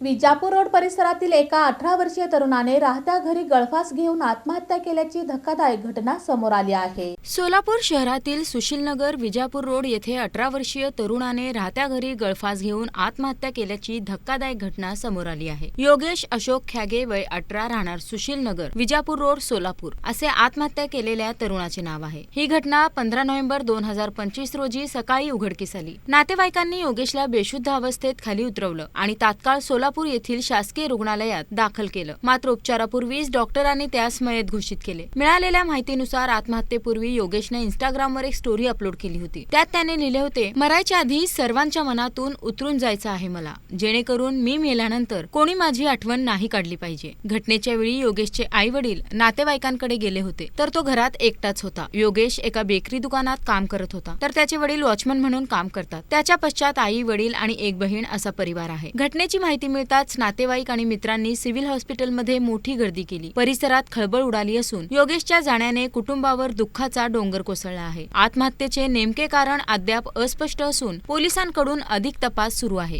Vijapur road परिसरातील एका अठरा वर्षीय तरुणाने राहत्या घरी गळफास घेऊन आत्महत्या केल्याची धक्कादायक घटना समोर आली आहे. सोलापूर शहरातील सुशीलनगर विजापूर रोड येथे अठरा वर्षीय तरुणाने राहत्या घरी गळफास घेऊन आत्महत्या केल्याची धक्कादायक घटना समोर आली आहे. योगेश अशोक ख्यागे वय अठरा राहणार सुशीलनगर विजापूर रोड सोलापूर असे आत्महत्या केलेल्या तरुणाचे नाव आहे. ही घटना पंधरा नोव्हेंबर दोन हजार पंचवीस रोजी सकाळी उघडकीस आली. नातेवाईकांनी योगेशला बेशुद्ध अवस्थेत खाली उतरवलं आणि तात्काळ सोलापूर येथील शासकीय रुग्णालयात दाखल केलं. मात्र उपचारापूर्वीच डॉक्टरांनी त्यास मयत घोषित केले. मिळालेल्या माहितीनुसार आत्महत्येपूर्वी योगेशने इंस्टाग्रामवर एक स्टोरी अपलोड केली होती. त्यात त्याने लिहिले होते मरायच्या आधी सर्वांच्या मनातून उतरून जायचं आहे मला. जेणेकरून मी मेल्यानंतर कोणी माझी आठवण नाही काढली पाहिजे. घटनेच्या वेळी योगेशचे आई वडील नातेवाईकांकडे गेले होते. तर तो घरात एकटाच होता. योगेश एका बेकरी दुकानात काम करत होता. तर त्याचे वडील वॉचमन म्हणून काम करतात. त्याच्या पश्चात आई वडील आणि एक बहीण असा परिवार आहे. घटनेची माहिती मिळताच नातेवाईक आणि मित्रांनी सिव्हिल हॉस्पिटलमध्ये मोठी गर्दी केली. परिसरात खळबळ उडाली असून योगेशच्या जाण्याने कुटुंबावर दुःखाचा डोंगर कोसळला आहे. आत्महत्येचे नेमके कारण अद्याप अस्पष्ट असून पोलिसांकडून अधिक तपास सुरू आहे.